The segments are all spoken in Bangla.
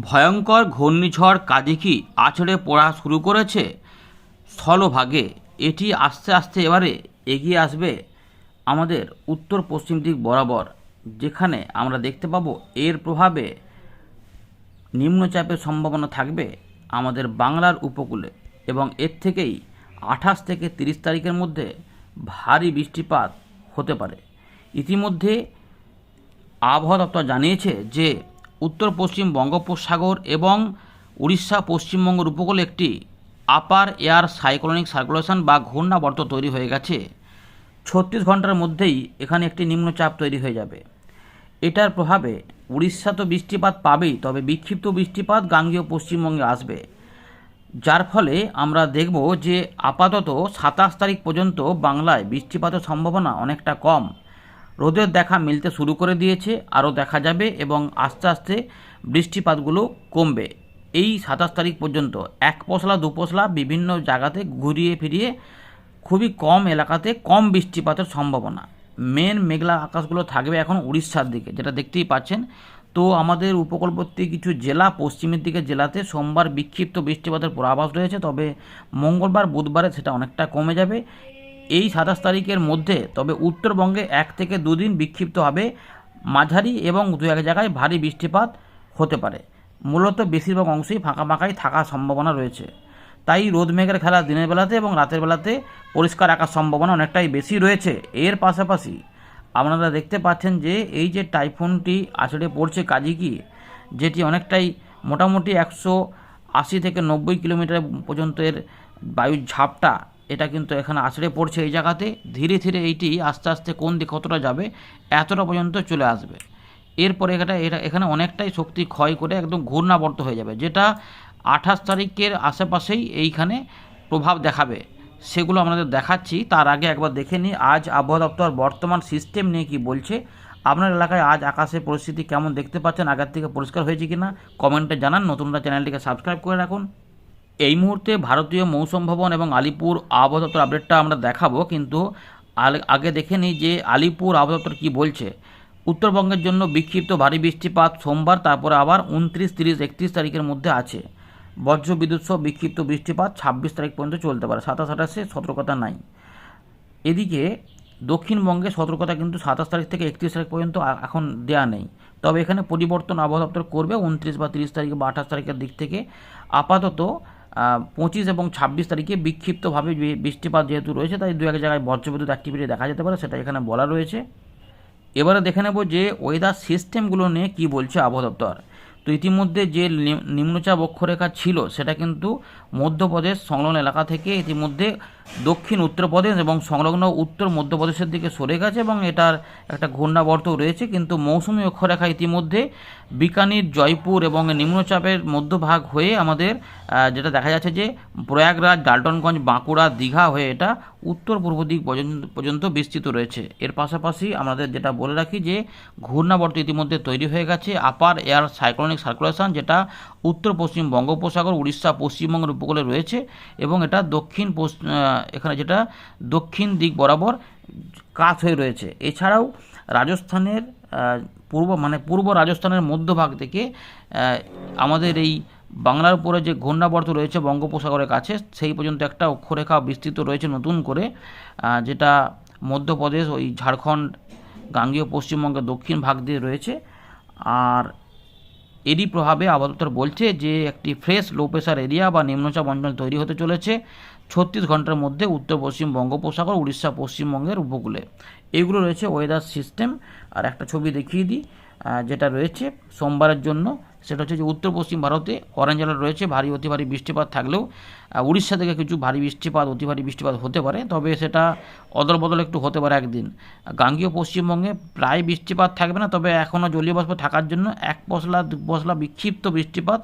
ভয়ঙ্কর ঘূর্ণিঝড় কাজিকি আছড়ে পড়া শুরু করেছে? স্থলভাগে, এটি আস্তে আস্তে এবারে এগিয়ে আসবে আমাদের উত্তর পশ্চিম দিক বরাবর, যেখানে আমরা দেখতে পাবো এর প্রভাবে নিম্নচাপের সম্ভাবনা থাকবে আমাদের বাংলার উপকূলে এবং এর থেকেই আঠাশ থেকে তিরিশ তারিখের মধ্যে ভারী বৃষ্টিপাত হতে পারে। ইতিমধ্যে আবহাওয়া দপ্তর জানিয়েছে যে উত্তর, পশ্চিম বঙ্গোপসাগর এবং উড়িষ্যা পশ্চিমবঙ্গের উপকূলে একটি আপার এয়ার সাইক্লোনিক সার্কুলেশন বা ঘূর্ণাবর্ত তৈরি হয়ে গেছে। ছত্রিশ ঘণ্টার মধ্যেই এখানে একটি নিম্নচাপ তৈরি হয়ে যাবে। এটার প্রভাবে উড়িষ্যা তো বৃষ্টিপাত পাবেই, তবে বিক্ষিপ্ত বৃষ্টিপাত গাঙ্গেয় পশ্চিমবঙ্গে আসবে। যার ফলে আমরা দেখব যে আপাতত সাতাশ তারিখ পর্যন্ত বাংলায় বৃষ্টিপাতের সম্ভাবনা অনেকটা কম। রোদের দেখা মিলতে শুরু করে দিয়েছে, আরও দেখা যাবে এবং আস্তে আস্তে বৃষ্টিপাতগুলো কমবে। এই সাতাশ তারিখ পর্যন্ত এক পশলা, দু পশলা বিভিন্ন জায়গাতে ঘুরিয়ে ফিরিয়ে খুবই কম এলাকাতে কম বৃষ্টিপাতের সম্ভাবনা। মেন মেঘলা আকাশগুলো থাকবে এখন উড়িষ্যার দিকে, যেটা দেখতেই পাচ্ছেন। তো আমাদের উপকূলবর্তী কিছু জেলা, পশ্চিমের দিকে জেলাতে সোমবার বিক্ষিপ্ত বৃষ্টিপাতের পূর্বাভাস রয়েছে, তবে মঙ্গলবার, বুধবারে সেটা অনেকটা কমে যাবে। এই সাতাশ তারিখের মধ্যে, তবে উত্তরবঙ্গে এক থেকে দুদিন বিক্ষিপ্ত হবে মাঝারি এবং দু এক জায়গায় ভারী বৃষ্টিপাত হতে পারে। মূলত বেশিরভাগ অংশেই ফাঁকা ফাঁকাই থাকার সম্ভাবনা রয়েছে। তাই রোদ মেঘের খেলা দিনের বেলাতে এবং রাতের বেলাতে পরিষ্কার রাখার সম্ভাবনা অনেকটাই বেশি রয়েছে। এর পাশাপাশি আপনারা দেখতে পাচ্ছেন যে, এই যে টাইফুনটি আছড়ে পড়ছে কাজিকি যেটি অনেকটাই মোটামুটি একশো আশি থেকে নব্বই কিলোমিটার পর্যন্ত এর বায়ুর ঝাপটা এটা কিন্তু এখানে আছড়ে পড়ছে এই জায়গাতে। ধীরে ধীরে এইটি আস্তে আস্তে কোন দিক কতটা যাবে, এতটা পর্যন্ত চলে আসবে। এরপরে এটা এটা এখানে অনেকটাই শক্তি ক্ষয় করে একদম ঘূর্ণাবর্ত হয়ে যাবে, যেটা আঠাশ তারিখের আশেপাশেই এইখানে প্রভাব দেখাবে। সেগুলো আমাদের দেখাচ্ছি, তার আগে একবার দেখে নিই, আজ আবহাওয়া দপ্তর বর্তমান সিস্টেম নিয়ে কি বলছে। আপনার এলাকায় আজ আকাশের পরিস্থিতি কেমন দেখতে পাচ্ছেন, আগের থেকে পরিষ্কার হয়েছে কি না কমেন্টে জানান, নতুনরা চ্যানেলটিকে সাবস্ক্রাইব করে রাখুন। এই মুহূর্তে ভারতীয় মৌসুম ভবন এবং আলিপুর আবহাওয়া দপ্তর আপডেটটা আমরা দেখাবো, কিন্তু আগে দেখে নিই যে আলিপুর আবহাওয়া দপ্তর কী বলছে। উত্তরবঙ্গের জন্য বিক্ষিপ্ত ভারী বৃষ্টিপাত সোমবার, তারপরে আবার উনত্রিশ, তিরিশ, একত্রিশ তারিখের মধ্যে আছে। বজ্র বিদ্যুৎ সহ বিক্ষিপ্ত বৃষ্টিপাত ছাব্বিশ তারিখ পর্যন্ত চলতে পারে, সাতাশ, আঠাশে সতর্কতা নাই। এদিকে দক্ষিণবঙ্গে সতর্কতা কিন্তু সাতাশ তারিখ থেকে একত্রিশ তারিখ পর্যন্ত এখন দেয়া নেই। তবে এখানে পরিবর্তন আবহাওয়া দপ্তর করবে, উনত্রিশ বা তিরিশ তারিখ বা আঠাশ তারিখের দিক থেকে। আপাতত পঁচিশ এবং ছাব্বিশ তারিখে বিক্ষিপ্তভাবে বৃষ্টিপাত যেহেতু রয়েছে, তাই দু এক জায়গায় বজ্রবিদ্যুৎ অ্যাক্টিভিটি দেখা যেতে পারে, সেটা এখানে বলা রয়েছে। এবারে দেখে নেব যে ওয়েদার সিস্টেমগুলো নিয়ে কি বলছে আবহাওয়া তো ইতিমধ্যে যে নিম্নচাপ অক্ষরেখা ছিল, সেটা কিন্তু মধ্যপ্রদেশ সংলগ্ন এলাকা থেকে ইতিমধ্যে দক্ষিণ উত্তরপ্রদেশ এবং সংলগ্ন উত্তর মধ্যপ্রদেশের দিকে সরে গেছে এবং এটার একটা ঘূর্ণাবর্ত রয়েছে, কিন্তু মৌসুমি অক্ষরেখা ইতিমধ্যে বিকানির, জয়পুর এবং নিম্নচাপের মধ্যভাগ হয়ে আমাদের যেটা দেখা যাচ্ছে যে প্রয়াগরাজ ডাল্টনগঞ্জ বাঁকুড়া, দীঘা হয়ে এটা উত্তর পূর্ব দিক পর্যন্ত বিস্তৃত রয়েছে। এর পাশাপাশি আমাদের যেটা বলে রাখি যে ঘূর্ণাবর্ত ইতিমধ্যে তৈরি হয়ে গেছে আপার এয়ার সাইক্লোনিক সার্কুলেশন, যেটা উত্তর পশ্চিম বঙ্গোপসাগর, উড়িষ্যা পশ্চিমবঙ্গের উপকূলে রয়েছে এবং এটা দক্ষিণ এখানে যেটা দক্ষিণ দিক বরাবর কাত হয়ে রয়েছে। এছাড়াও রাজস্থানের পূর্ব মানে পূর্ব রাজস্থানের মধ্যভাগ থেকে আমাদের এই বাংলার উপরে যে ঘূর্ণাবর্ত রয়েছে বঙ্গোপসাগরের কাছে, সেই পর্যন্ত একটা অক্ষরেখা বিস্তৃত রয়েছে নতুন করে যেটা মধ্যপ্রদেশ ওই ঝাড়খণ্ড, গাঙ্গীয় পশ্চিমবঙ্গের দক্ষিণ ভাগ দিয়ে রয়েছে। আর এরই প্রভাবে আবহাওয়া বলছে যে, একটি ফ্রেশ লো প্রেশার এরিয়া বা নিম্নচাপ অঞ্চল তৈরি হতে চলেছে ছত্রিশ ঘণ্টার মধ্যে উত্তর পশ্চিম বঙ্গোপসাগর, উড়িষ্যা পশ্চিমবঙ্গের উপকূলে। এগুলো রয়েছে ওয়েদার সিস্টেম আর একটা ছবি দেখিয়ে দিই যেটা রয়েছে সোমবারের জন্য। সেটা হচ্ছে যে উত্তর পশ্চিম ভারতে অরেঞ্জ অ্যালার্ট রয়েছে, ভারী অতি ভারী বৃষ্টিপাত থাকলেও উড়িষ্যা থেকে কিছু ভারী বৃষ্টিপাত অতি ভারী বৃষ্টিপাত হতে পারে, তবে সেটা অদল বদল একটু হতে পারে একদিন। গাঙ্গীয় পশ্চিমবঙ্গে প্রায় বৃষ্টিপাত থাকবে না, তবে এখনও জলীয় বাষ্প থাকার জন্য এক পশলা, দু পশলা বিক্ষিপ্ত বৃষ্টিপাত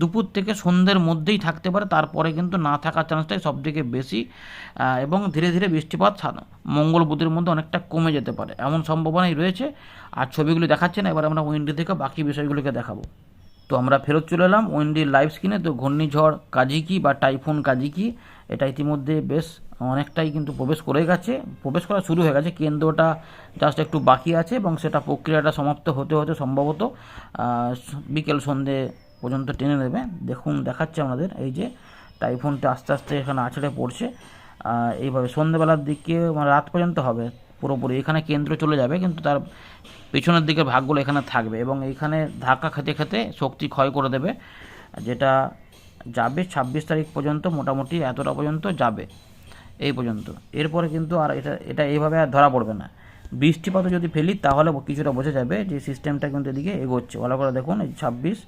দুপুর থেকে সন্ধ্যের মধ্যেই থাকতে পারে, তারপরে কিন্তু না থাকার চান্সটাই সবথেকে বেশি। এবং ধীরে ধীরে বৃষ্টিপাত মঙ্গল বুধের মধ্যে অনেকটা কমে যেতে পারে, এমন সম্ভাবনাই রয়েছে। আর ছবিগুলি দেখাচ্ছে না, এবার আমরা উইন্ডি থেকে বাকি বিষয়গুলিকে দেখাবো। তো আমরা ফেরত চলে এলাম উইন্ডির লাইভ স্ক্রিনে তো ঘূর্ণিঝড় কাজিকি বা টাইফুন কাজিকি, এটা ইতিমধ্যে বেশ অনেকটাই কিন্তু প্রবেশ করে গেছে। প্রবেশ করা শুরু হয়ে গেছে। কেন্দ্রটা জাস্ট একটু বাকি আছে এবং সেটা প্রক্রিয়াটা সমাপ্ত হতে হতে সম্ভবত বিকেল সন্ধে পর্যন্ত টেনে নেবে। দেখুন, দেখাচ্ছে আমাদের এই যে টাইফুনটা আস্তে আস্তে এখানে আছড়ে পড়ছে। এইভাবে সন্ধ্যেবেলার দিকে মানে রাত পর্যন্ত হবে। পুরোপুরি। এখানে কেন্দ্র চলে যাবে, কিন্তু তার পেছনের দিকে ভাগগুলো এখানে থাকবে এবং এইখানে ধাক্কা খেতে খেতে শক্তি ক্ষয় করে দেবে, যেটা যাবে ছাব্বিশ তারিখ পর্যন্ত, মোটামুটি এতটা পর্যন্ত যাবে, এই পর্যন্ত। এরপরে কিন্তু আর এটা এটা এইভাবে আর ধরা পড়বে না। বৃষ্টিপাতও যদি ফেলি, তাহলে কিছুটা বোঝা যাবে যে সিস্টেমটা কিন্তু এদিকে এগোচ্ছে। ভালো করে দেখুন, এই ছাব্বিশ,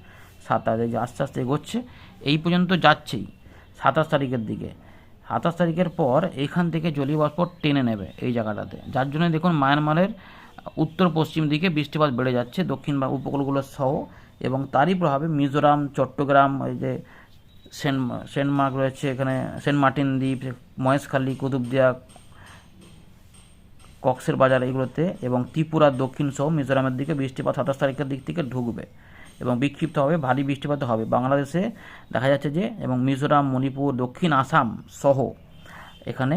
সাতাশ, এই যে আস্তে আস্তে এগোচ্ছে, এই পর্যন্ত যাচ্ছেই সাতাশ তারিখের দিকে। সাতাশ তারিখের পর এখান থেকে জলীয়বাষ্প টেনে নেবে এই জায়গাটাতে। যার জন্য দেখুন মায়ানমারের উত্তর পশ্চিম দিকে বৃষ্টিপাত বেড়ে যাচ্ছে, দক্ষিণ বা উপকূলগুলো সহ, এবং তারই প্রভাবে মিজোরাম, চট্টগ্রাম, এই যে সেন্ট সেন্ট মার্ক রয়েছে এখানে, সেন্ট মার্টিন দ্বীপ, মহেশখালী, কুতুবদিয়া, কক্সের বাজার এগুলোতে, এবং ত্রিপুরার দক্ষিণ সহ মিজোরামের দিকে বৃষ্টিপাত সাতাশ তারিখের দিক থেকে ঢুকবে। এবং বিক্ষিপ্ত হবে, ভারী বৃষ্টিপাত হবে। বাংলাদেশে দেখা যাচ্ছে যে, এবং মিজোরাম, মণিপুর, দক্ষিণ আসাম সহ এখানে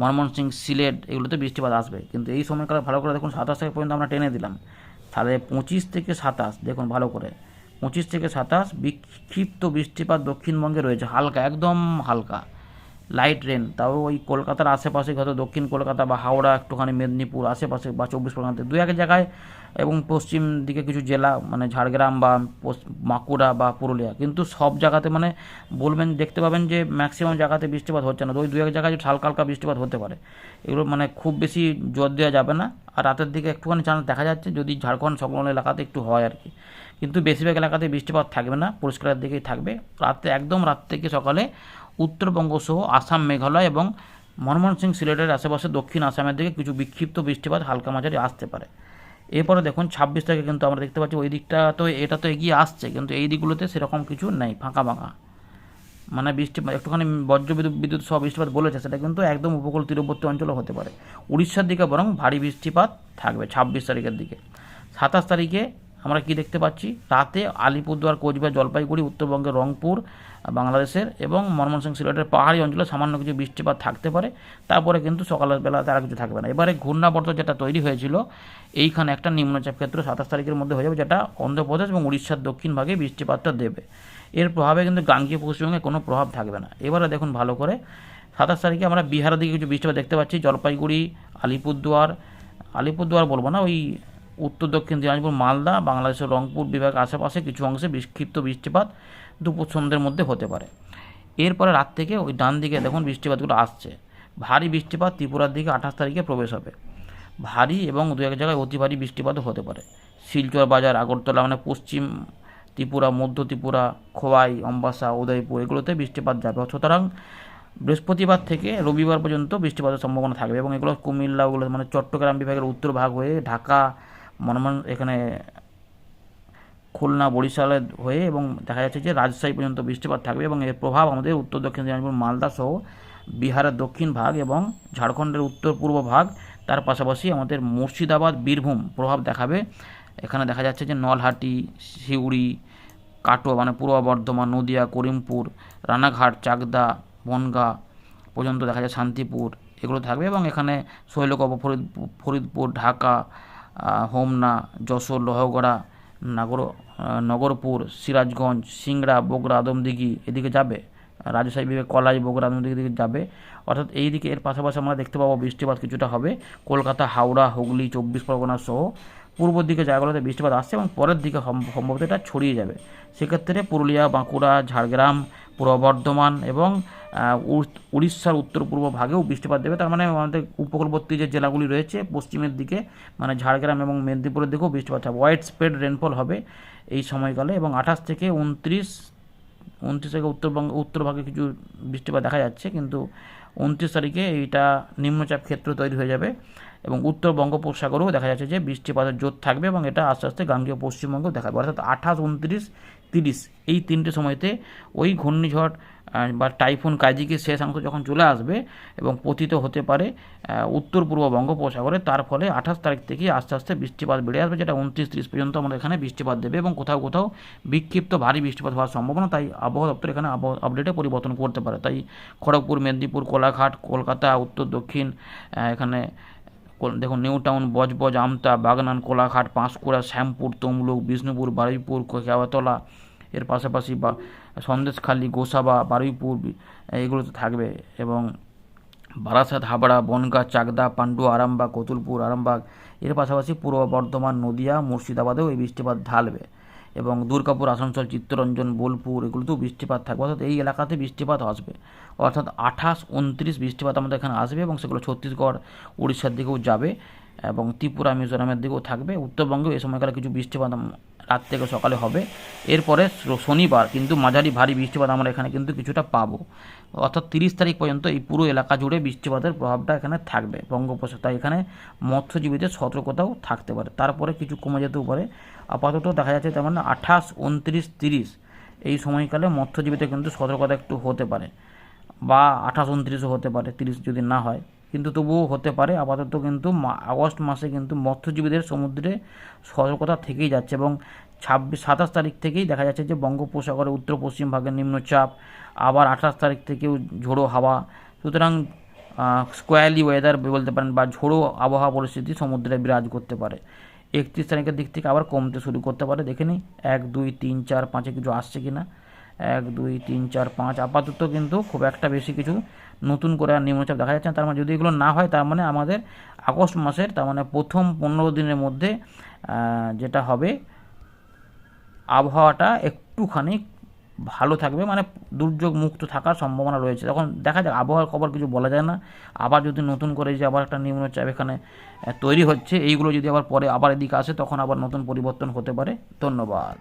ময়মনসিংহ সিলেট এগুলোতে বৃষ্টিপাত আসবে। কিন্তু এই সময়কালে ভালো করে দেখুন, সাতাশ তারিখ পর্যন্ত আমরা টেনে দিলাম। তাহলে পঁচিশ থেকে সাতাশ, দেখুন ভালো করে, পঁচিশ থেকে সাতাশ বিক্ষিপ্ত বৃষ্টিপাত দক্ষিণবঙ্গে রয়েছে, হালকা, একদম হালকা। লাইট রেন, তাও ওই কলকাতার আশেপাশে, হয়তো দক্ষিণ কলকাতা বা হাওড়া, একটুখানি মেদিনীপুর আশেপাশে বা চব্বিশ পরগনাতে। দু এক জায়গায় এবং পশ্চিম দিকে কিছু জেলা মানে ঝাড়গ্রাম বা বাঁকুড়া বা পুরুলিয়া। কিন্তু সব জায়গাতে মানে বলবেন, দেখতে পাবেন যে ম্যাক্সিমাম জায়গাতে বৃষ্টিপাত হচ্ছে না। ওই দু এক জায়গায় হালকা হালকা বৃষ্টিপাত হতে পারে। এগুলো মানে খুব বেশি জোর দেওয়া যাবে না। আর রাতের দিকে একটুখানি চান্স দেখা যাচ্ছে যদি ঝাড়খণ্ড সংলগ্ন এলাকাতে একটু হয় আর কি। কিন্তু বেশিরভাগ এলাকাতে বৃষ্টিপাত থাকবে না, পরিষ্কারের দিকেই থাকবে। রাতে, একদম রাত থেকে সকালে উত্তরবঙ্গ সহ আসাম, মেঘালয় এবং ময়মনসিং সিলেটের আশেপাশে দক্ষিণ আসামের দিকে কিছু বিক্ষিপ্ত বৃষ্টিপাত হালকা মাঝারি আসতে পারে। এরপরে দেখুন, ছাব্বিশ তারিখে কিন্তু আমরা দেখতে পাচ্ছি ওই দিকটা তো এটা তো এগিয়ে আসছে, কিন্তু এই দিকগুলোতে সেরকম কিছু নেই, ফাঁকা ফাঁকা। মানে বৃষ্টি, একটুখানি বজ্র বিদ্যুৎ বিদ্যুৎ সহ বৃষ্টিপাত বলেছে, সেটা কিন্তু একদম উপকূল তীরবর্তী অঞ্চলও হতে পারে। উড়িষ্যার দিকে বরং ভারী বৃষ্টিপাত থাকবে ছাব্বিশ তারিখের দিকে। সাতাশ তারিখে আমরা কি দেখতে পাচ্ছি? রাতে আলিপুরদুয়ার, কোচবিহার, জলপাইগুড়ি, উত্তরবঙ্গের রংপুর বাংলাদেশের এবং ময়মনসিংহ সিলেটের পাহাড়ি অঞ্চলে সামান্য কিছু বৃষ্টিপাত থাকতে পারে। তারপরে কিন্তু সকালের বেলা তারা কিছু থাকবে না। এবারে ঘূর্ণাবর্ত যেটা তৈরি হয়েছিল, এইখানে একটা নিম্নচাপ ক্ষেত্র সাতাশ তারিখের মধ্যে হয়ে যাবে, যেটা অন্ধ্রপ্রদেশ এবং উড়িষ্যার দক্ষিণ ভাগে বৃষ্টিপাতটা দেবে। এর প্রভাবে কিন্তু গাঙ্গীয় পশ্চিমবঙ্গে কোনো প্রভাব থাকবে না। এবারে দেখুন ভালো করে, সাতাশ তারিখে আমরা বিহারের দিকে কিছু বৃষ্টিপাত দেখতে পাচ্ছি, জলপাইগুড়ি, আলিপুরদুয়ার আলিপুরদুয়ার বলব না, ওই উত্তর দক্ষিণ দিনাজপুর, মালদা, বাংলাদেশের রংপুর বিভাগ আশেপাশে কিছু অংশে বিক্ষিপ্ত বৃষ্টিপাত। দুপুর সন্ধ্যের মধ্যে হতে পারে। এরপরে রাত থেকে ওই ডান দিকে দেখুন বৃষ্টিপাতগুলো আসছে। ভারী বৃষ্টিপাত ত্রিপুরার দিকে আঠাশ তারিখে প্রবেশ হবে। ভারী এবং দু এক জায়গায় অতি ভারী বৃষ্টিপাতও হতে পারে। শিলচর বাজার, আগরতলা মানে পশ্চিম ত্রিপুরা, মধ্য ত্রিপুরা, খোয়াই, অম্বাসা, উদয়পুর এগুলোতে বৃষ্টিপাত যাবে। সুতরাং বৃহস্পতিবার থেকে রবিবার পর্যন্ত বৃষ্টিপাতের সম্ভাবনা থাকবে এবং এগুলো কুমিল্লা, ওগুলো মানে চট্টগ্রাম বিভাগের উত্তর ভাগ হয়ে ঢাকা মনমন এখানে খুলনা, বরিশালে হয়ে এবং দেখা যাচ্ছে যে রাজশাহী পর্যন্ত বৃষ্টিপাত থাকবে এবং এর প্রভাব আমাদের উত্তর, দক্ষিণ, দিনাজপুর, মালদা সহ বিহারের দক্ষিণ ভাগ এবং ঝাড়খণ্ডের উত্তর, পূর্ব ভাগ। তার পাশাপাশি আমাদের মুর্শিদাবাদ, বীরভূম প্রভাব দেখাবে। এখানে দেখা যাচ্ছে যে নলহাটি শিউড়ি কাটোয়া মানে পূর্ব বর্ধমান, নদিয়া, করিমপুর, রানাঘাট, চাকদা, বনগাঁ পর্যন্ত দেখা যায় শান্তিপুর এগুলো থাকবে এবং এখানে শৈলকপ ফরিদ ফরিদপুর, ঢাকা হোমনা, যশোর, লোহগড়া নাগর নগরপুর, সিরাজগঞ্জ, সিংড়া, বগুড়া, আদমদিঘি এদিকে যাবে। রাজশাহী, বিভাগ কলাই বগুড়া, আদমদিঘি দিকে যাবে। অর্থাৎ এই দিকে এর পাশাপাশি আমরা দেখতে পাবো বৃষ্টিপাত কিছুটা হবে। কলকাতা, হাওড়া, হুগলি, চব্বিশ পরগনা সহ পূর্ব দিকে জায়গাগুলোতে বৃষ্টিপাত আসছে এবং পরের দিকে সম- সম্ভবত এটা ছড়িয়ে যাবে। সেক্ষেত্রে পুরুলিয়া, বাঁকুড়া, ঝাড়গ্রাম পূর্ব বর্ধমান এবং উড়িষ্যার উত্তর পূর্ব ভাগেও বৃষ্টিপাত দেবে। তার মানে আমাদের উপকূলবর্তী যে জেলাগুলি রয়েছে, পশ্চিমের দিকে মানে ঝাড়গ্রাম এবং মেদিনীপুরের দিকেও বৃষ্টিপাত হবে। ওয়াইড স্প্রেড রেনফল হবে এই সময়কালে এবং আঠাশ থেকে উনত্রিশ উনত্রিশ থেকে উত্তরবঙ্গ উত্তরভাগে কিছু বৃষ্টিপাত দেখা যাচ্ছে, কিন্তু উনত্রিশ তারিখে এইটা নিম্নচাপ ক্ষেত্র তৈরি হয়ে যাবে এবং উত্তর বঙ্গোপসাগরেও দেখা যাচ্ছে যে বৃষ্টিপাতের জোর থাকবে এবং এটা আস্তে আস্তে গাঙ্গেয় পশ্চিমবঙ্গেও দেখাবে। অর্থাৎ আঠাশ, উনত্রিশ তিরিশ, এই তিনটে সময়তে ওই ঘূর্ণিঝড় বা টাইফুন কাজিকে শেষ অংশ যখন চলে আসবে এবং পতিত হতে পারে উত্তর পূর্ব বঙ্গোপসাগরে, তার ফলে আঠাশ তারিখ থেকে আস্তে আস্তে বৃষ্টিপাত বেড়ে আসবে, যেটা উনত্রিশ তিরিশ পর্যন্ত আমাদের এখানে বৃষ্টিপাত দেবে এবং কোথাও কোথাও বিক্ষিপ্ত ভারী বৃষ্টিপাত হওয়ার সম্ভাবনা, তাই আবহাওয়া দপ্তর এখানে আপডেটে পরিবর্তন করতে পারে। তাই খড়গপুর, মেদিনীপুর, কোলাঘাট, কলকাতা, উত্তর, দক্ষিণ এখানে দেখুন নিউ টাউন বজবজ আমতা বাগনান কোলাঘাট পাঁশকুড়া শ্যামপুর তমলুক বিষ্ণুপুর বারুইপুর খেওয়াতলা এর পাশাপাশি বা সন্দেশখালী গোসাবা বারুইপুর এগুলো তো থাকবে। এবং বারাসাত হাবড়া বনগাঁ চাকদা পাণ্ডু আরামবাগ কতুলপুর আরামবাগ এর পাশাপাশি পূর্ব বর্ধমান, নদিয়া, মুর্শিদাবাদেও এই বৃষ্টিপাত ঢালবে। এবং দুর্গাপুর, আসানসোল, চিত্তরঞ্জন, বোলপুর, এগুলোতেও বৃষ্টিপাত থাকবে। অর্থাৎ এই এলাকাতে বৃষ্টিপাত আসবে। অর্থাৎ আঠাশ, উনত্রিশ বৃষ্টিপাত আমাদের এখানে আসবে এবং সেগুলো ছত্তিশগড়, উড়িষ্যার দিকেও যাবে। এবং ত্রিপুরা মিজোরামের দিকেও থাকবে। উত্তরবঙ্গেও এই সময়কালে কিছু বৃষ্টিপাত রাত থেকে সকালে হবে। এরপরে শনিবার কিন্তু মাঝারি ভারী বৃষ্টিপাত আমরা এখানে কিন্তু কিছুটা পাবো। অর্থাৎ তিরিশ তারিখ পর্যন্ত এই পুরো এলাকা জুড়ে বৃষ্টিপাতের প্রভাবটা এখানে থাকবে বঙ্গোপসাগর। তাই এখানে মৎস্যজীবীদের সতর্কতাও থাকতে পারে। তারপরে কিছু কমে যেতেও পারে। আপাতত দেখা যাচ্ছে তেমন আঠাশ, উনত্রিশ, তিরিশ এই সময়কালে মৎস্যজীবীদের কিন্তু সতর্কতা একটু হতে পারে বা আঠাশ, উনত্রিশও হতে পারে, তিরিশ যদি না হয়। কিন্তু তবুও হতে পারে। আপাতত কিন্তু আগস্ট মাসে কিন্তু মৎস্যজীবীদের সমুদ্রে সতর্কতা থেকেই যাচ্ছে এবং ছাব্বিশ, সাতাশ তারিখ থেকেই দেখা যাচ্ছে যে বঙ্গোপসাগরের উত্তর পশ্চিম ভাগে নিম্নচাপ, আবার আঠাশ তারিখ থেকেও ঝোড়ো হাওয়া। সুতরাং স্কোয়ারলি ওয়েদার বলতে পারেন বা ঝোড়ো আবহাওয়া পরিস্থিতি সমুদ্রে বিরাজ করতে পারে। একত্রিশ তারিখের দিক থেকে আবার কমতে শুরু করতে পারে। দেখে নিই, এক, দুই, তিন, চার, পাঁচে কিছু আসছে কি না এক, দুই, তিন, চার, পাঁচ, আপাতত কিন্তু খুব একটা বেশি কিছু নতুন করে আর নিম্নচাপ দেখা যাচ্ছে না। তার মানে যদি এগুলো না হয়, তার মানে আমাদের আগস্ট মাসের, তার মানে প্রথম পনেরো দিনের মধ্যে যেটা হবে, আবহাওয়াটা একটুখানি ভালো থাকবে। মানে দুর্যোগ মুক্ত থাকার সম্ভাবনা রয়েছে। তখন দেখা যাক, আবহাওয়ার খবর কিছু বলা যায় না। আবার যদি নতুন করে যে আবার একটা নিম্নচাপ এখানে তৈরি হচ্ছে, এইগুলো যদি আবার পরে আবার এদিকে আসে, তখন আবার নতুন পরিবর্তন হতে পারে। ধন্যবাদ।